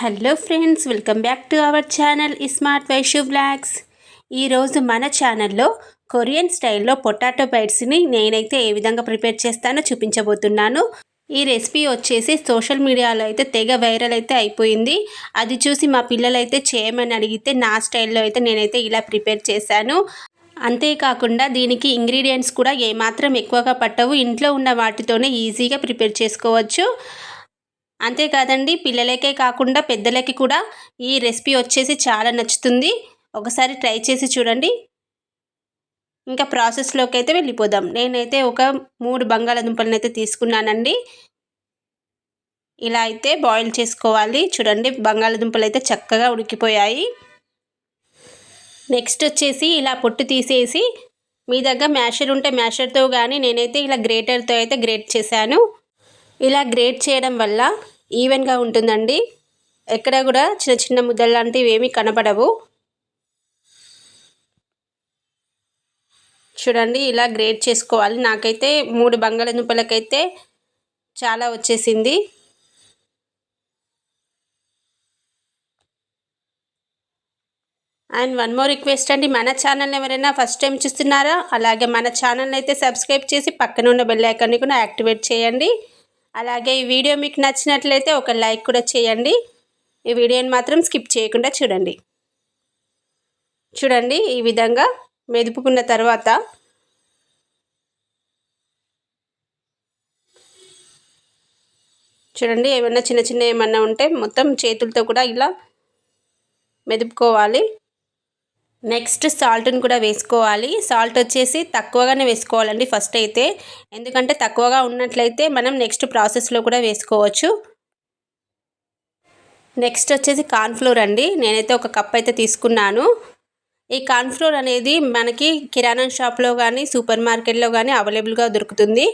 Hello friends welcome back to our channel smart Vaishu vlogs ఈరోజు మన ఛానల్లో Korean స్టైల్లో పొటాటో బైట్స్ని నేనైతే ఏ విధంగా ప్రిపేర్ చేస్తానో చూపించబోతున్నాను. ఈ రెసిపీ వచ్చేసి సోషల్ మీడియాలో అయితే తెగ వైరల్ అయితే అయిపోయింది. అది చూసి మా పిల్లలైతే చేయమని అడిగితే నా స్టైల్లో అయితే నేనైతే ఇలా ప్రిపేర్ చేశాను. అంతేకాకుండా దీనికి ఇంగ్రీడియంట్స్ కూడా ఏమాత్రం ఎక్కువగా పట్టవు. ఇంట్లో ఉన్న వాటితోనే ఈజీగా ప్రిపేర్ చేసుకోవచ్చు. అంతేకాదండి పిల్లలకే కాకుండా పెద్దలకి కూడా ఈ రెసిపీ వచ్చేసి చాలా నచ్చుతుంది. ఒకసారి ట్రై చేసి చూడండి. ఇంకా ప్రాసెస్లోకి అయితే వెళ్ళిపోదాం. నేనైతే ఒక మూడు బంగాళదుంపలను అయితే తీసుకున్నానండి. ఇలా అయితే బాయిల్ చేసుకోవాలి. చూడండి బంగాళదుంపలు అయితే చక్కగా ఉడికిపోయాయి. నెక్స్ట్ వచ్చేసి ఇలా పొట్టు తీసేసి మీ దగ్గర మ్యాషర్ ఉంటే మ్యాషర్తో కానీ నేనైతే ఇలా గ్రేటర్తో అయితే గ్రేట్ చేశాను. ఇలా గ్రేట్ చేయడం వల్ల ఈవెన్గా ఉంటుందండి. ఎక్కడ కూడా చిన్న చిన్న ముద్దలు లాంటివి ఏమీ కనపడవు. చూడండి ఇలా గ్రేట్ చేసుకోవాలి. నాకైతే మూడు బంగాళదుంపలకైతే చాలా వచ్చేసింది. అండ్ వన్ మోర్ రిక్వెస్ట్ అండి. మన ఛానల్ ఎవరైనా ఫస్ట్ టైం చూస్తున్నారా? అలాగే మన ఛానల్ అయితే సబ్స్క్రైబ్ చేసి పక్కన ఉన్న బెల్ ఐకాన్ని కూడా యాక్టివేట్ చేయండి. అలాగే ఈ వీడియో మీకు నచ్చినట్లయితే ఒక లైక్ కూడా చేయండి. ఈ వీడియోని మాత్రం స్కిప్ చేయకుండా చూడండి. చూడండి ఈ విధంగా మెదుపుకున్న తర్వాత చూడండి ఏమన్నా చిన్న చిన్న ఏమన్నా ఉంటే మొత్తం చేతులతో కూడా ఇలా మెదుపుకోవాలి. నెక్స్ట్ సాల్ట్ని కూడా వేసుకోవాలి. సాల్ట్ వచ్చేసి తక్కువగానే వేసుకోవాలండి ఫస్ట్ అయితే. ఎందుకంటే తక్కువగా ఉన్నట్లయితే మనం నెక్స్ట్ ప్రాసెస్లో కూడా వేసుకోవచ్చు. నెక్స్ట్ వచ్చేసి కార్న్ఫ్లోర్ అండి. నేనైతే ఒక కప్ అయితే తీసుకున్నాను. ఈ కార్న్ఫ్లోర్ అనేది మనకి కిరాణా షాప్లో కానీ సూపర్ మార్కెట్లో కానీ అవైలబుల్గా దొరుకుతుంది.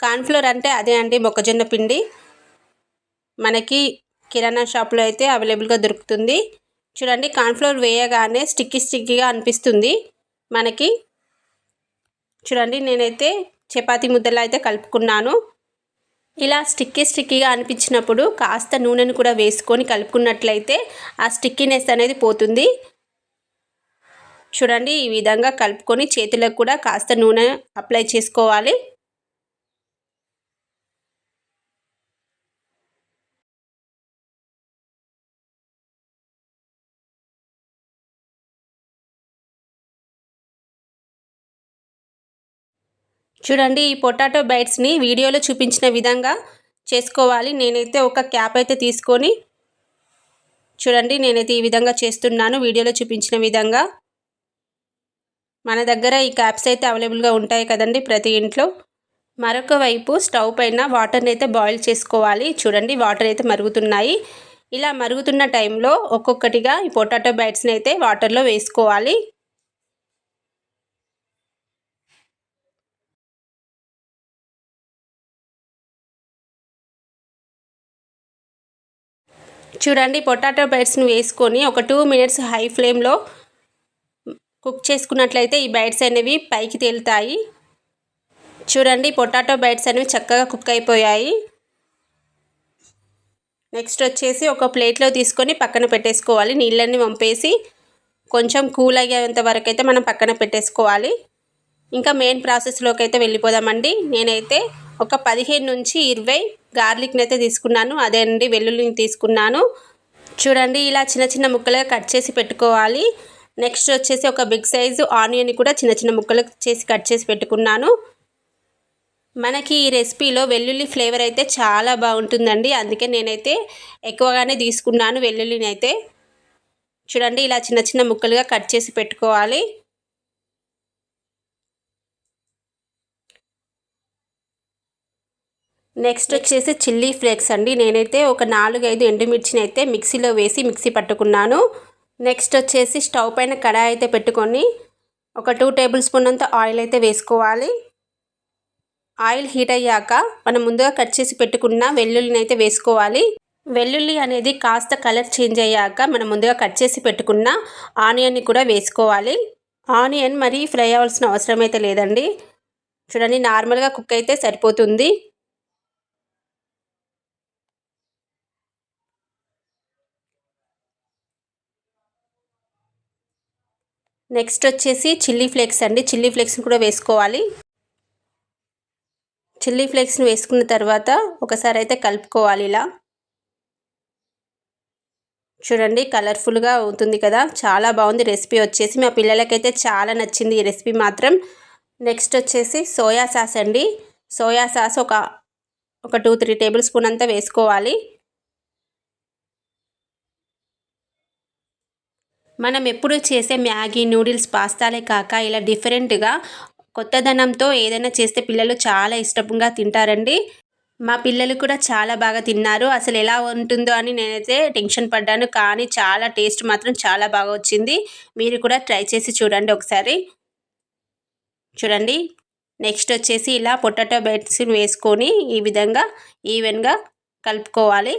కార్న్ఫ్లోర్ అంటే అదే అండి మొక్కజొన్న పిండి. మనకి కిరాణా షాప్లో అయితే అవైలబుల్గా దొరుకుతుంది. చూడండి కార్న్ఫ్లోర్ వేయగానే స్టిక్కీ స్టిక్కీగా అనిపిస్తుంది మనకి. చూడండి నేనైతే చపాతీ ముద్దలా అయితే కలుపుకున్నాను. ఇలా స్టిక్కీ స్టిక్కీగా అనిపించినప్పుడు కాస్త నూనెను కూడా వేసుకొని కలుపుకున్నట్లయితే ఆ స్టిక్కీనెస్ అనేది పోతుంది. చూడండి ఈ విధంగా కలుపుకొని చేతులకు కూడా కాస్త నూనె అప్లై చేసుకోవాలి. చూడండి ఈ పొటాటో బైట్స్ని వీడియోలో చూపించిన విధంగా చేసుకోవాలి. నేనైతే ఒక క్యాప్ అయితే తీసుకొని చూడండి నేనైతే ఈ విధంగా చేస్తున్నాను వీడియోలో చూపించిన విధంగా. మన దగ్గర ఈ క్యాప్స్ అయితే అవైలబుల్గా ఉంటాయి కదండి ప్రతి ఇంట్లో. మరొక వైపు స్టవ్ పైన వాటర్ని అయితే బాయిల్ చేసుకోవాలి. చూడండి వాటర్ అయితే మరుగుతున్నాయి. ఇలా మరుగుతున్న టైంలో ఒక్కొక్కటిగా ఈ పొటాటో బైట్స్ని అయితే వాటర్లో వేసుకోవాలి. చూడండి పొటాటో బైట్స్ని వేసుకొని ఒక టూ మినిట్స్ హై ఫ్లేమ్లో కుక్ చేసుకున్నట్లయితే ఈ బైట్స్ అనేవి పైకి తేలుతాయి. చూడండి పొటాటో బైట్స్ అనేవి చక్కగా కుక్ అయిపోయాయి. నెక్స్ట్ వచ్చేసి ఒక ప్లేట్లో తీసుకొని పక్కన పెట్టేసుకోవాలి. నీళ్ళని వంపేసి కొంచెం కూల్ అయ్యేంత వరకు అయితే మనం పక్కన పెట్టేసుకోవాలి. ఇంకా మెయిన్ ప్రాసెస్లోకి అయితే వెళ్ళిపోదామండి. నేనైతే ఒక పదిహేను నుంచి ఇరవై గార్లిక్ని అయితే తీసుకున్నాను. అదే అండి వెల్లుల్లిని తీసుకున్నాను. చూడండి ఇలా చిన్న చిన్న ముక్కలుగా కట్ చేసి పెట్టుకోవాలి. నెక్స్ట్ వచ్చేసి ఒక బిగ్ సైజు ఆనియన్ కూడా చిన్న చిన్న ముక్కలు చేసి కట్ చేసి పెట్టుకున్నాను. మనకి ఈ రెసిపీలో వెల్లుల్లి ఫ్లేవర్ అయితే చాలా బాగుంటుందండి. అందుకే నేనైతే ఎక్కువగానే తీసుకున్నాను వెల్లుల్లిని అయితే చూడండి ఇలా చిన్న చిన్న ముక్కలుగా కట్ చేసి పెట్టుకోవాలి. నెక్స్ట్ వచ్చేసి చిల్లీ ఫ్లేక్స్ అండి. నేనైతే ఒక నాలుగైదు ఎండుమిర్చిని అయితే మిక్సీలో వేసి మిక్సీ పట్టుకున్నాను. నెక్స్ట్ వచ్చేసి స్టవ్ పైన కడాయి అయితే పెట్టుకొని ఒక టూ టేబుల్ స్పూన్ అంత ఆయిల్ అయితే వేసుకోవాలి. ఆయిల్ హీట్ అయ్యాక మనం ముందుగా కట్ చేసి పెట్టుకున్న వెల్లుల్లిని అయితే వేసుకోవాలి. వెల్లుల్లి అనేది కాస్త కలర్ చేంజ్ అయ్యాక మనం ముందుగా కట్ చేసి పెట్టుకున్న ఆనియన్ని కూడా వేసుకోవాలి. ఆనియన్ మరీ ఫ్రై అవ్వాల్సిన అవసరం అయితే లేదండి. చూడండి నార్మల్గా కుక్ అయితే సరిపోతుంది. నెక్స్ట్ వచ్చేసి చిల్లీ ఫ్లేక్స్ అండి. చిల్లీ ఫ్లేక్స్ని కూడా వేసుకోవాలి. చిల్లీ ఫ్లేక్స్ని వేసుకున్న తర్వాత ఒకసారి అయితే కలుపుకోవాలి ఇలా. చూడండి కలర్ఫుల్గా అవుతుంది కదా. చాలా బాగుంది రెసిపీ వచ్చేసి. మా పిల్లలకైతే చాలా నచ్చింది ఈ రెసిపీ మాత్రం. నెక్స్ట్ వచ్చేసి సోయా సాస్ అండి. సోయా సాస్ ఒక ఒక టూ త్రీ టేబుల్ స్పూన్ అంతా వేసుకోవాలి. మనం ఎప్పుడు చేసే మ్యాగీ నూడిల్స్ పాస్తాలే కాక ఇలా డిఫరెంట్గా కొత్తదనంతో ఏదైనా చేస్తే పిల్లలు చాలా ఇష్టంగా తింటారండి. మా పిల్లలు కూడా చాలా బాగా తిన్నారు. అసలు ఎలా ఉంటుందో అని నేనైతే టెన్షన్ పడ్డాను. కానీ చాలా టేస్ట్ మాత్రం చాలా బాగా వచ్చింది. మీరు కూడా ట్రై చేసి చూడండి ఒకసారి. చూడండి. నెక్స్ట్ వచ్చేసి ఇలా పొటాటో బైట్స్ వేసుకొని ఈ విధంగా ఈవెన్గా కలుపుకోవాలి.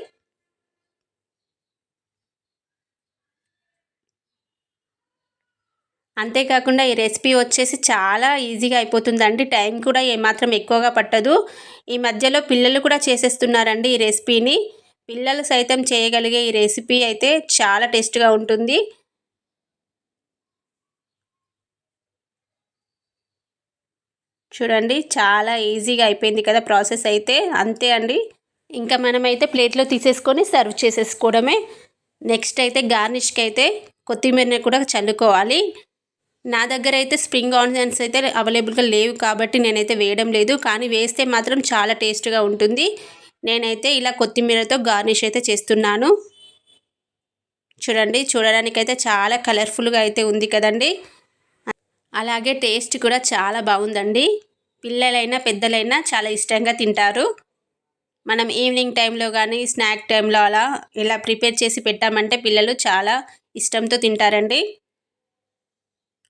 అంతేకాకుండా ఈ రెసిపీ వచ్చేసి చాలా ఈజీగా అయిపోతుందండి. టైం కూడా ఏమాత్రం ఎక్కువగా పట్టదు. ఈ మధ్యలో పిల్లలు కూడా చేసేస్తున్నారండి ఈ రెసిపీని. పిల్లలు సైతం చేయగలిగే ఈ రెసిపీ అయితే చాలా టేస్ట్గా ఉంటుంది. చూడండి చాలా ఈజీగా అయిపోయింది కదా ప్రాసెస్ అయితే. అంతే అండి. ఇంకా మనమైతే ప్లేట్లో తీసేసుకొని సర్వ్ చేసేసుకోవడమే. నెక్స్ట్ అయితే గార్నిష్కి అయితే కొత్తిమీరని కూడా చల్లుకోవాలి. నా దగ్గర అయితే స్ప్రింగ్ ఆనియన్స్ అయితే అవైలబుల్గా లేవు కాబట్టి నేనైతే వేయడం లేదు. కానీ వేస్తే మాత్రం చాలా టేస్ట్గా ఉంటుంది. నేనైతే ఇలా కొత్తిమీరతో గార్నిష్ అయితే చేస్తున్నాను. చూడండి చూడడానికైతే చాలా కలర్ఫుల్గా అయితే ఉంది కదండి. అలాగే టేస్ట్ కూడా చాలా బాగుందండి. పిల్లలైనా పెద్దలైనా చాలా ఇష్టంగా తింటారు. మనం ఈవినింగ్ టైంలో కానీ స్నాక్ టైంలో అలా ఇలా ప్రిపేర్ చేసి పెట్టామంటే పిల్లలు చాలా ఇష్టంతో తింటారండి.